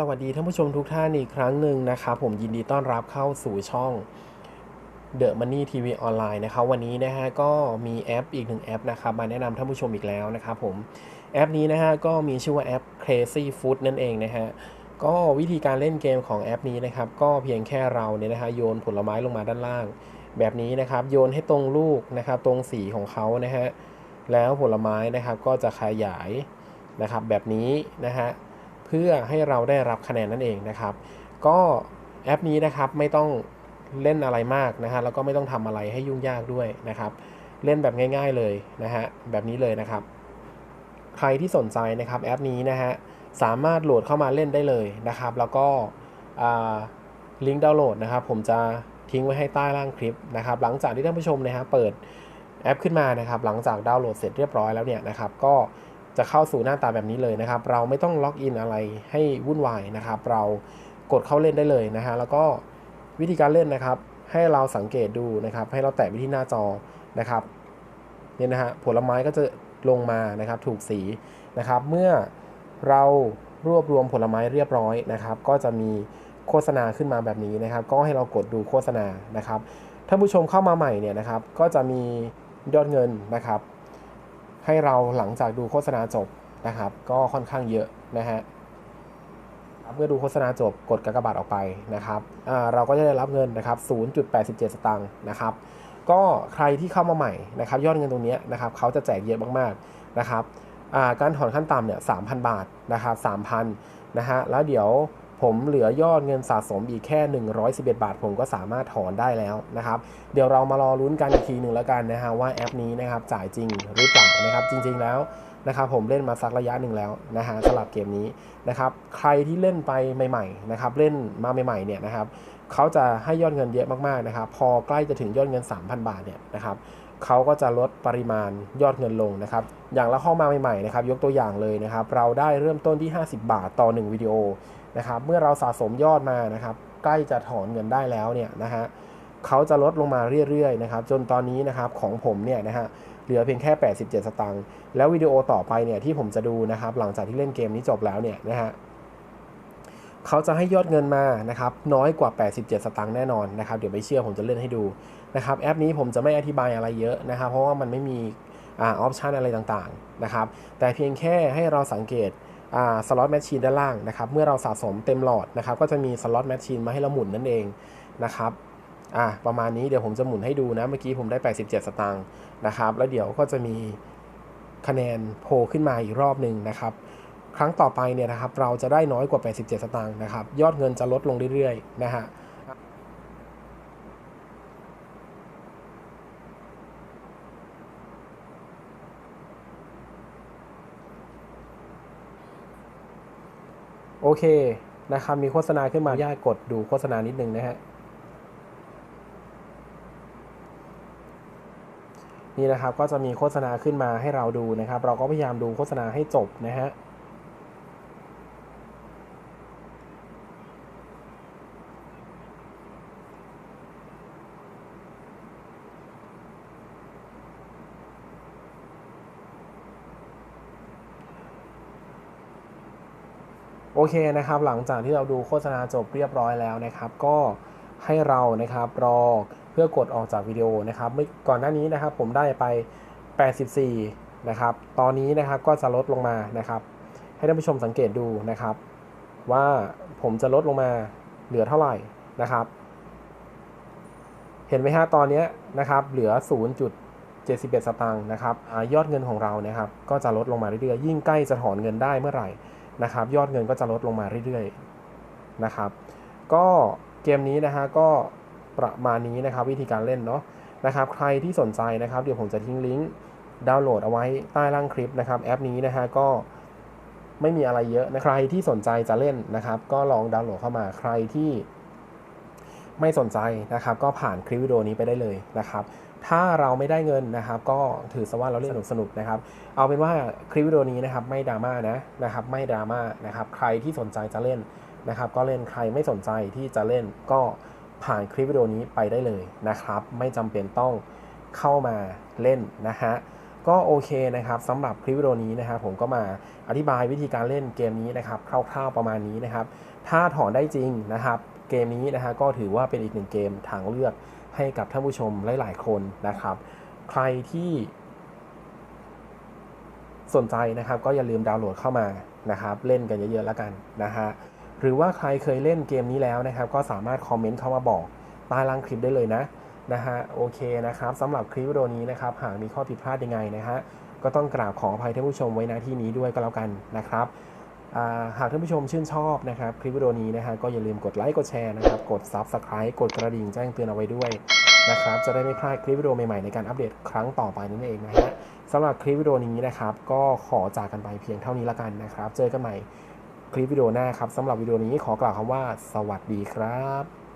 สวัสดีท่านผู้ชมทุกท่านอีกครั้งหนึ่งนะครับผมยินดีต้อนรับเข้าสู่ช่อง The Money TV ออนไลน์นะครับวันนี้นะฮะก็มีแอปอีกหนึ่งแอปนะครับมาแนะนำท่านผู้ชมอีกแล้วนะครับผมแอปนี้นะฮะก็มีชื่อว่าแอป Crazy Food นั่นเองนะฮะก็วิธีการเล่นเกมของแอปนี้นะครับก็เพียงแค่เราเนี่ยนะฮะโยนผลไม้ลงมาด้านล่าง แบบนี้นะครับโยนให้ตรงลูกนะครับตรงสีของเขานะฮะแล้วผลไม้นะครับก็จะขยายนะครับแบบนี้นะฮะ เพื่อให้เราได้รับคะแนนนั่นเองนะครับ ก็แอปนี้นะครับไม่ต้องเล่นอะไรมากนะฮะแล้วก็ไม่ต้องทำอะไรให้ยุ่งยากด้วยนะครับ เล่นแบบง่าย ๆเลยนะฮะแบบนี้เลยนะครับ ใครที่สนใจนะครับแอปนี้นะฮะสามารถโหลดเข้ามาเล่นได้เลยนะครับ แล้วก็ลิงก์ดาวน์โหลดนะครับ ผมจะทิ้งไว้ให้ใต้ล่างคลิปนะครับ หลังจากที่ท่านผู้ชมนะฮะเปิดแอปขึ้นมานะครับ หลังจากดาวน์โหลดเสร็จเรียบร้อยแล้วเนี่ยนะครับ ก็ จะเข้าสู่หน้าตาแบบนี้เลยนะครับ เราไม่ต้องล็อกอินอะไรให้วุ่นวายนะครับ เรากดเข้าเล่นได้เลยนะฮะแล้วก็วิธีการเล่นนะครับ ให้เราสังเกตดูนะครับ ให้เราแตะไปที่หน้าจอนะครับเนี่ยนะฮะผลไม้ก็จะลงมานะครับถูกสีนะครับ เมื่อเรารวบรวมผลไม้เรียบร้อยนะครับ ก็จะมีโฆษณาขึ้นมาแบบนี้นะครับ ก็ให้เรากดดูโฆษณานะครับท่านผู้ชมเข้ามาใหม่เนี่ยนะครับ ก็จะมียอดเงินนะครับ ให้เราหลังจากดูโฆษณาจบนะครับ ก็ค่อนข้างเยอะนะฮะเมื่อดูโฆษณาจบกดกากบาทออกไปนะครับเราก็จะได้รับเงินนะครับ 0.87 สตางค์นะครับ ก็ใครที่เข้ามาใหม่นะครับ ยอดเงินตรงนี้นะครับเขาจะแจกเยอะมากๆนะครับการถอนขั้นต่ำเนี่ย 3,000 บาทนะครับ 3,000 นะฮะ แล้วเดี๋ยว ผมเหลือยอดเงินสะสมอีกแค่ 111 บาท ผมก็สามารถถอนได้แล้วนะครับ เดี๋ยวเรามารอลุ้นกันอีกทีหนึ่งแล้วกันนะฮะว่าแอปนี้นะครับจ่ายจริงหรือเปล่านะครับ จริง ๆแล้วนะครับผมเล่นมาสักระยะหนึ่งแล้วนะฮะสำหรับเกมนี้นะครับ ใครที่เล่นไปใหม่ๆนะครับเล่นมาใหม่ๆเนี่ยนะครับเขาจะให้ยอดเงินเยอะมากๆนะครับ พอใกล้จะถึงยอดเงิน 3,000 บาทเนี่ยนะครับเขาก็จะลดปริมาณยอดเงินลงนะครับ อย่างเราเข้ามาใหม่ๆนะครับ ยกตัวอย่างเลยนะครับ เราได้เริ่มต้นที่ 50 บาทต่อ 1วิดีโอ นะครับเมื่อเราสะสมยอดมานะครับใกล้จะถอนเงินได้แล้วเนี่ยนะฮะเขาจะลดลงมาเรื่อยๆนะครับจนตอนนี้นะครับของผมเนี่ยนะฮะเหลือเพียงแค่ 87 สตางค์แล้ววิดีโอต่อไปเนี่ยที่ผมจะดูนะครับหลังจากที่เล่นเกมนี้จบแล้วเนี่ยนะฮะเขาจะให้ยอดเงินมานะครับน้อยกว่า 87 สตางค์แน่นอนนะครับเดี๋ยวไม่เชื่อผมจะเล่นให้ดูนะครับแอปนี้ผมจะไม่อธิบายอะไรเยอะนะครับเพราะว่ามันไม่มีออปชันอะไรต่างๆนะครับแต่เพียงแค่ให้เราสังเกต สล็อตแมชชีนด้านล่างนะครับเมื่อเราสะสมเต็มหลอดนะครับก็จะมีสล็อตแมชชีนมาให้เราหมุนนั่นเองนะครับอ่าประมาณนี้เดี๋ยวผมจะหมุนให้ดูนะ เมื่อกี้ผมได้ 87 สตางค์นะครับ แล้วเดี๋ยวก็จะมีคะแนนโผล่ขึ้นมาอีกรอบหนึ่งนะครับ ครั้งต่อไปเนี่ยนะครับเราจะได้น้อยกว่า 87 สตางค์นะครับ ยอดเงินจะลดลงเรื่อยๆนะฮะ โอเคนะครับมีโฆษณาขึ้นมาญาตกดดูโฆษณานิดนึงนะฮะนี่นะครับก็จะมีโฆษณาขึ้นมาให้เราดูนะครับ เราก็พยายามดูโฆษณาให้จบนะฮะ โอเคนะครับ หลังจากที่เราดูโฆษณาจบเรียบร้อยแล้วนะครับ ก็ให้เรานะครับรอเพื่อกดออกจากวิดีโอนะครับเมื่อก่อนหน้านี้นะครับผมได้ไป 84 นะครับ ตอนนี้นะครับก็จะลดลงมานะครับ ให้ท่านผู้ชมสังเกตดูนะครับ ว่าผมจะลดลงมาเหลือเท่าไหร่นะครับ เห็นไหมฮะตอนนี้นะครับ เหลือ 0.71 สตางค์นะครับอยอดเงินของเรานะครับ ก็จะลดลงมาเรื่อยๆยิ่งใกล้จะถอนเงินได้เมื่อไหร่ นะครับยอดเงินก็จะลดลงมาเรื่อยๆนะครับก็เกมนี้นะฮะก็ประมาณนี้นะครับวิธีการเล่นเนาะนะครับใครที่สนใจนะครับเดี๋ยวผมจะทิ้งลิงก์ดาวน์โหลดเอาไว้ใต้ล่างคลิปนะครับแอปนี้นะฮะก็ไม่มีอะไรเยอะนะใครที่สนใจจะเล่นนะครับ ก็ลองดาวน์โหลดเข้ามาใครที่ ไม่สนใจนะครับ ก็ผ่านคลิปวิดีโอนี้ไปได้เลยนะครับ ถ้าเราไม่ได้เงินนะครับ ก็ถือซะว่าเราเล่นสนุกสนุกนะครับ เอาเป็นว่าคลิปวิดีโอนี้นะครับไม่ดราม่านะนะครับ ไม่ดราม่านะครับ ใครที่สนใจจะเล่นนะครับ ก็เล่นใครไม่สนใจที่จะเล่นก็ผ่านคลิปวิดีโอนี้ไปได้เลยนะครับ ไม่จำเป็นต้องเข้ามาเล่นนะฮะก็โอเคนะครับสำหรับคลิปวิดีโอนี้นะครับผมก็มาอธิบายวิธีการเล่นเกมนี้นะครับคร่าวๆประมาณนี้นะครับ ถ้าถอนได้จริงนะครับ เกมนี้นะฮะก็ถือว่าเป็นอีกหนึ่งเกมทางเลือกให้กับท่านผู้ชมหลาย ๆ คนนะครับ ใครที่สนใจนะครับก็อย่าลืมดาวน์โหลดเข้ามานะครับ เล่นกันเยอะ ๆ แล้วกันนะฮะหรือว่าใครเคยเล่นเกมนี้แล้วนะครับ ก็สามารถคอมเมนต์เข้ามาบอกใต้ล่างคลิปได้เลยนะนะฮะโอเคนะครับสำหรับคลิปวิดีโอนี้นะครับ หากมีข้อผิดพลาดยังไงนะฮะก็ต้องกราบขออภัยท่านผู้ชมไว้ณที่นี้ด้วยก็แล้วกันนะครับ หากท่านผู้ชมชื่นชอบนะครับคลิปวิดีโอนี้นะฮะก็อย่าลืมกดไลค์กดแชร์นะครับกด Subscribe กดกระดิ่งแจ้งเตือนเอาไว้ด้วยนะครับจะได้ไม่พลาดคลิปวิดีโอใหม่ๆในการอัปเดตครั้งต่อไปนั่นเองนะฮะสำหรับคลิปวิดีโอนี้นะครับก็ขอจากกันไปเพียงเท่านี้ละกันนะครับ เจอกันใหม่คลิปวิดีโอหน้าครับสำหรับวิดีโอนี้ขอกล่าวคำว่า สวัสดีครับ